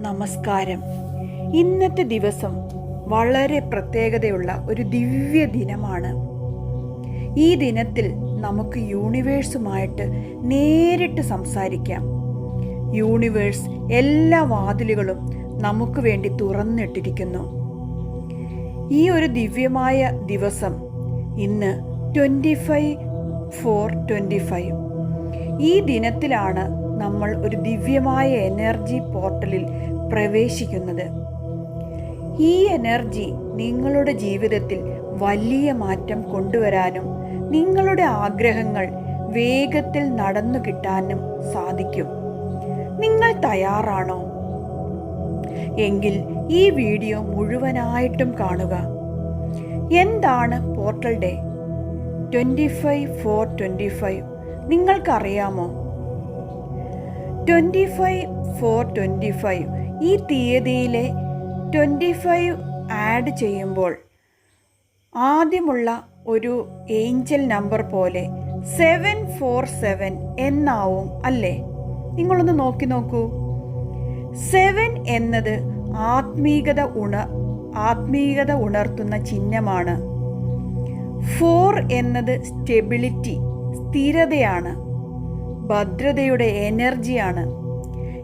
നമസ്കാരം. ഇന്നത്തെ ദിവസം വളരെ പ്രത്യേകതയുള്ള ഒരു ദിവ്യ ദിനമാണ്. ഈ ദിനത്തിൽ നമുക്ക് യൂണിവേഴ്സുമായിട്ട് നേരിട്ട് സംസാരിക്കാം. യൂണിവേഴ്സ് എല്ലാ വാതിലുകളും നമുക്ക് വേണ്ടി തുറന്നിട്ടിരിക്കുന്നു. ഈ ഒരു ദിവ്യമായ ദിവസം ഇന്ന് twenty five four twenty five. ഈ ദിനത്തിലാണ് നമ്മൾ ഒരു ദിവ്യമായ എനർജി പോർട്ടലിൽ പ്രവേശിക്കുന്നത്. ഈ എനർജി നിങ്ങളുടെ ജീവിതത്തിൽ വലിയ മാറ്റം കൊണ്ടുവരാനും നിങ്ങളുടെ ആഗ്രഹങ്ങൾ വേഗത്തിൽ നടന്നു കിട്ടാനും സാധിക്കും. നിങ്ങൾ തയ്യാറാണോ? എങ്കിൽ ഈ വീഡിയോ മുഴുവനായിട്ടും കാണുക. എന്താണ് portal day? Twenty five four twenty five. നിങ്ങൾക്കറിയാമോ? Twenty five four twenty five ഈ തീയതിയിലെ ട്വന്റി ഫൈവ് ആഡ് ചെയ്യുമ്പോൾ ആദ്യമുള്ള ഒരു ഏഞ്ചൽ നമ്പർ പോലെ സെവൻ ഫോർ സെവൻ എന്നാവും അല്ലേ? നിങ്ങളൊന്ന് നോക്കി നോക്കൂ. സെവൻ എന്നത് ആത്മീകത ഉണ ആത്മീകത ഉണർത്തുന്ന ചിഹ്നമാണ്. ഫോർ എന്നത് സ്റ്റെബിലിറ്റി സ്ഥിരതയാണ്. ഭദ്രതയുടെ എനർജിയാണ്.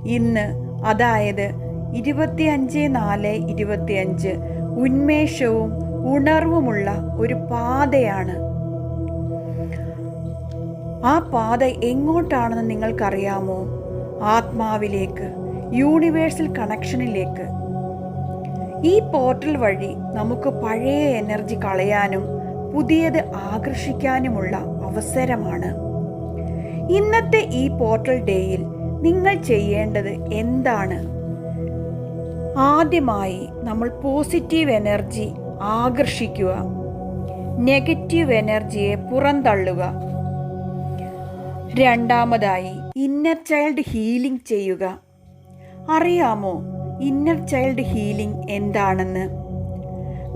ഇന്ന് അതായത് ഇരുപത്തിയഞ്ച് നാല് ഇരുപത്തിയഞ്ച് ഉന്മേഷവും ഉണർവുമുള്ള ഒരു പാതയാണ്. ആ പാത എങ്ങോട്ടാണെന്ന് നിങ്ങൾക്കറിയാമോ? ആത്മാവിലേക്ക് യൂണിവേഴ്സൽ കണക്ഷനിലേക്ക്. ഈ പോർട്ടൽ വഴി നമുക്ക് പഴയ എനർജി കളയാനും പുതിയത് ആകർഷിക്കാനുമുള്ള അവസരമാണ്. ഇന്നത്തെ ഈ പോർട്ടൽ ഡേയിൽ നിങ്ങൾ ചെയ്യേണ്ടത് എന്താണ്? ആദ്യമായി നമ്മൾ പോസിറ്റീവ് എനർജി ആകർഷിക്കുക. നെഗറ്റീവ് എനർജിയെ പുറന്തള്ളുക. രണ്ടാമതായി ഇന്നർ ചൈൽഡ് ഹീലിംഗ് ചെയ്യുക. അറിയാമോ ഇന്നർ ചൈൽഡ് ഹീലിംഗ് എന്താണെന്ന്?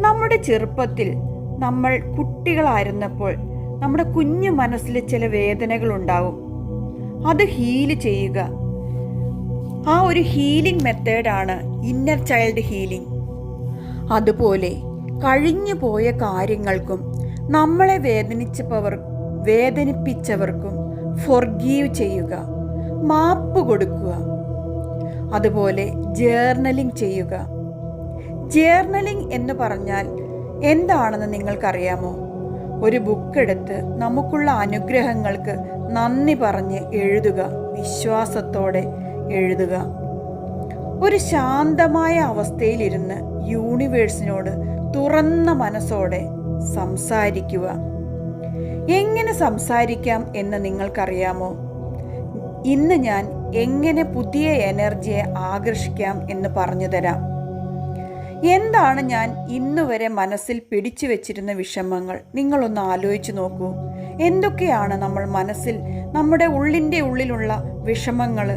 നമ്മുടെ ചെറുപ്പത്തിൽ നമ്മൾ കുട്ടികളായിരുന്നപ്പോൾ നമ്മുടെ കുഞ്ഞു മനസ്സിൽ ചില വേദനകൾ ഉണ്ടാവും അത് ഹീൽ ചെയ്യുക. ആ ഒരു ഹീലിംഗ് മെത്തേഡാണ് ഇന്നർ ചൈൽഡ് ഹീലിംഗ് അതുപോലെ കഴിഞ്ഞു പോയ കാര്യങ്ങൾക്കും നമ്മളെ വേദനിച്ചവർ വേദനിപ്പിച്ചവർക്കും ഫൊർഗീവ് ചെയ്യുക. മാപ്പ് കൊടുക്കുക. അതുപോലെ ജേർണലിംഗ് ചെയ്യുക. ജേർണലിംഗ് എന്ന് പറഞ്ഞാൽ എന്താണെന്ന് നിങ്ങൾക്കറിയാമോ? ഒരു ബുക്ക് എടുത്ത് നമുക്കുള്ള അനുഗ്രഹങ്ങൾക്ക് നന്ദി പറഞ്ഞ് എഴുതുക. വിശ്വാസത്തോടെ എഴുതുക. ഒരു ശാന്തമായ അവസ്ഥയിലിരുന്ന് യൂണിവേഴ്സിനോട് തുറന്ന മനസ്സോടെ സംസാരിക്കുക. എങ്ങനെ സംസാരിക്കാം എന്ന് നിങ്ങൾക്കറിയാമോ? ഇന്ന് ഞാൻ എങ്ങനെ പുതിയ എനർജിയെ ആകർഷിക്കാം എന്ന് പറഞ്ഞു തരാം. എന്താണ് ഞാൻ ഇന്നുവരെ മനസ്സിൽ പിടിച്ചു വെച്ചിരുന്ന വിഷമങ്ങൾ? നിങ്ങളൊന്ന് ആലോചിച്ചു നോക്കൂ. എന്തൊക്കെയാണ് നമ്മൾ മനസ്സിൽ നമ്മുടെ ഉള്ളിന്റെ ഉള്ളിലുള്ള വിഷമങ്ങൾ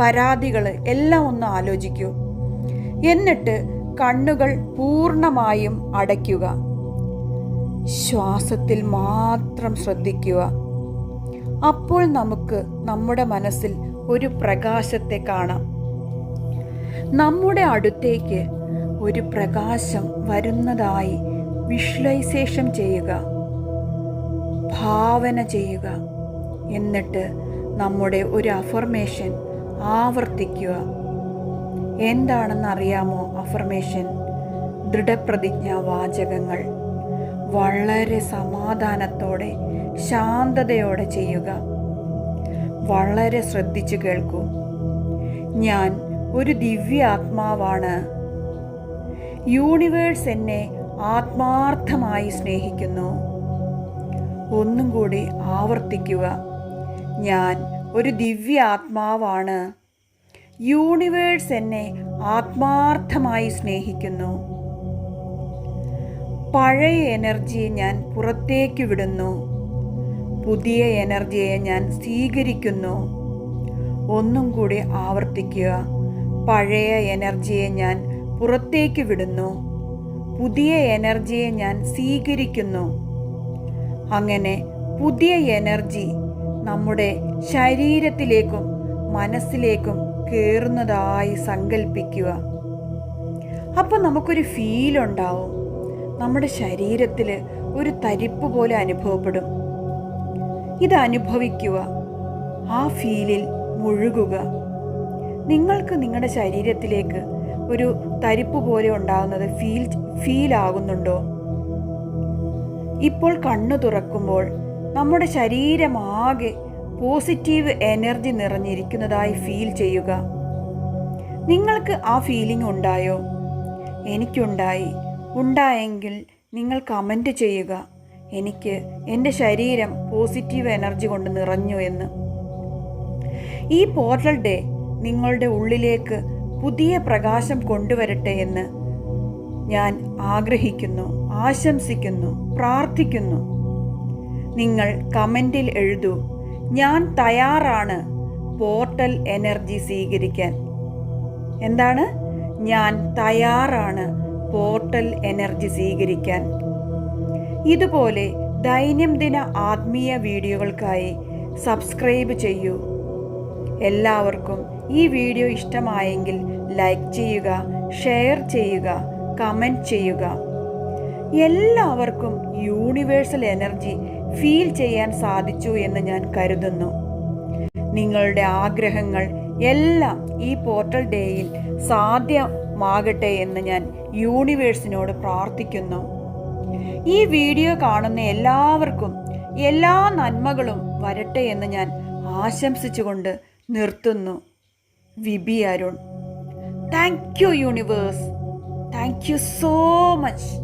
പരാതികൾ? എല്ലാം ഒന്ന് ആലോചിക്കൂ. എന്നിട്ട് കണ്ണുകൾ പൂർണമായും അടയ്ക്കുക. ശ്വാസത്തിൽ മാത്രം ശ്രദ്ധിക്കുക. അപ്പോൾ നമുക്ക് നമ്മുടെ മനസ്സിൽ ഒരു പ്രകാശത്തെ കാണാം. നമ്മുടെ അടുത്തേക്ക് ഒരു പ്രകാശം വരുന്നതായി വിഷ്വലൈസേഷൻ ചെയ്യുക ഭാവന ചെയ്യുക. എന്നിട്ട് നമ്മുടെ ഒരു അഫർമേഷൻ ആവർത്തിക്കുക. എന്താണെന്ന് അറിയാമോ അഫർമേഷൻ ദൃഢപ്രതിജ്ഞ വാചകങ്ങൾ. വളരെ സമാധാനത്തോടെ ശാന്തതയോടെ ചെയ്യുക. വളരെ ശ്രദ്ധിച്ചു കേൾക്കൂ. ഞാൻ ഒരു ദിവ്യ ആത്മാവാണ് യൂണിവേഴ്സ് എന്നെ ആത്മാർത്ഥമായി സ്നേഹിക്കുന്നു. ഒന്നും കൂടി ആവർത്തിക്കുക. ഞാൻ ഒരു ദിവ്യ ആത്മാവാണ്. യൂണിവേഴ്സ് എന്നെ ആത്മാർത്ഥമായി സ്നേഹിക്കുന്നു. പഴയ എനർജിയെ ഞാൻ പുറത്തേക്ക് വിടുന്നു. പുതിയ എനർജിയെ ഞാൻ സ്വീകരിക്കുന്നു. ഒന്നും കൂടി ആവർത്തിക്കുക. പഴയ എനർജിയെ ഞാൻ പുറത്തേക്ക് വിടുന്നു. പുതിയ എനർജിയെ ഞാൻ സ്വീകരിക്കുന്നു. അങ്ങനെ പുതിയ എനർജി നമ്മുടെ ശരീരത്തിലേക്കും മനസ്സിലേക്കും കയറുന്നതായി സങ്കല്പിക്കുക അപ്പം നമുക്കൊരു ഫീൽ ഉണ്ടാവും. നമ്മുടെ ശരീരത്തിൽ ഒരു തരിപ്പ് പോലെ അനുഭവപ്പെടും. ഇത് അനുഭവിക്കുക. ആ ഫീലിൽ മുഴുകുക. നിങ്ങൾക്ക് നിങ്ങളുടെ ശരീരത്തിലേക്ക് ഒരു തരിപ്പ് പോലെ ഉണ്ടാകുന്നത് ഫീൽ ഫീൽ ആകുന്നുണ്ടോ? ഇപ്പോൾ കണ്ണു തുറക്കുമ്പോൾ നമ്മുടെ ശരീരമാകെ പോസിറ്റീവ് എനർജി നിറഞ്ഞിരിക്കുന്നതായി ഫീൽ ചെയ്യുക. നിങ്ങൾക്ക് ആ ഫീലിംഗ് ഉണ്ടായോ? എനിക്കുണ്ടായി. ഉണ്ടായെങ്കിൽ നിങ്ങൾ കമന്റ് ചെയ്യുക. എനിക്ക് എന്റെ ശരീരം പോസിറ്റീവ് എനർജി കൊണ്ട് നിറഞ്ഞു എന്ന്. ഈ പോർട്ടൽ ഡേ നിങ്ങളുടെ ഉള്ളിലേക്ക് പുതിയ പ്രകാശം കൊണ്ടുവരട്ടെ എന്ന് ഞാൻ ആഗ്രഹിക്കുന്നു ആശംസിക്കുന്നു പ്രാർത്ഥിക്കുന്നു. നിങ്ങൾ കമന്റിൽ എഴുതൂ ഞാൻ തയ്യാറാണ് പോർട്ടൽ എനർജി സ്വീകരിക്കാൻ. എന്താണ്? ഞാൻ തയ്യാറാണ് പോർട്ടൽ എനർജി സ്വീകരിക്കാൻ. ഇതുപോലെ ദൈനംദിന ആത്മീയ വീഡിയോകൾക്കായി സബ്സ്ക്രൈബ് ചെയ്യൂ. എല്ലാവർക്കും ഈ വീഡിയോ ഇഷ്ടമായെങ്കിൽ ലൈക്ക് ചെയ്യുക ഷെയർ ചെയ്യുക കമന്റ് ചെയ്യുക. എല്ലാവർക്കും യൂണിവേഴ്സൽ എനർജി ഫീൽ ചെയ്യാൻ സാധിച്ചു എന്ന് ഞാൻ കരുതുന്നു. നിങ്ങളുടെ ആഗ്രഹങ്ങൾ എല്ലാം ഈ പോർട്ടൽ ഡേയിൽ സാധ്യമാകട്ടെ എന്ന് ഞാൻ യൂണിവേഴ്സിനോട് പ്രാർത്ഥിക്കുന്നു. ഈ വീഡിയോ കാണുന്ന എല്ലാവർക്കും എല്ലാ നന്മകളും വരട്ടെ എന്ന് ഞാൻ ആശംസിച്ചുകൊണ്ട് നിർത്തുന്നു. V B Arun. Thank you universe thank you so much